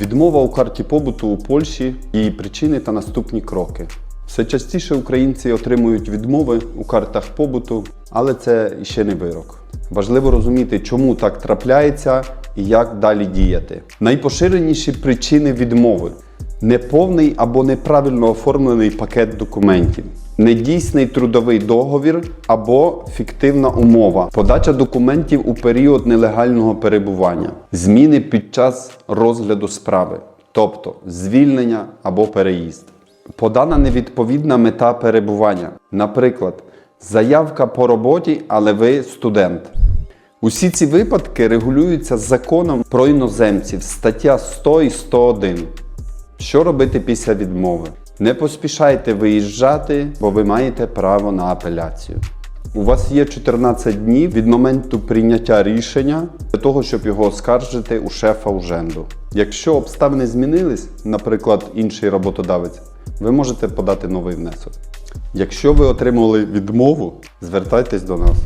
Відмова у карті побуту у Польщі, її причини та наступні кроки. Все частіше українці отримують відмови у картах побуту, але це ще не вирок. Важливо розуміти, чому так трапляється і як далі діяти. Найпоширеніші причини відмови: неповний або неправильно оформлений пакет документів, недійсний трудовий договір або фіктивна умова, подача документів у період нелегального перебування, зміни під час розгляду справи, тобто звільнення або переїзд. Подана невідповідна мета перебування. Наприклад, заявка по роботі, але ви студент. Усі ці випадки регулюються законом про іноземців, стаття 100 і 101. Що робити після відмови? Не поспішайте виїжджати, бо ви маєте право на апеляцію. У вас є 14 днів від моменту прийняття рішення для того, щоб його оскаржити у шефа уженду. Якщо обставини змінились, наприклад, інший роботодавець, ви можете подати новий внесок. Якщо ви отримали відмову, звертайтесь до нас.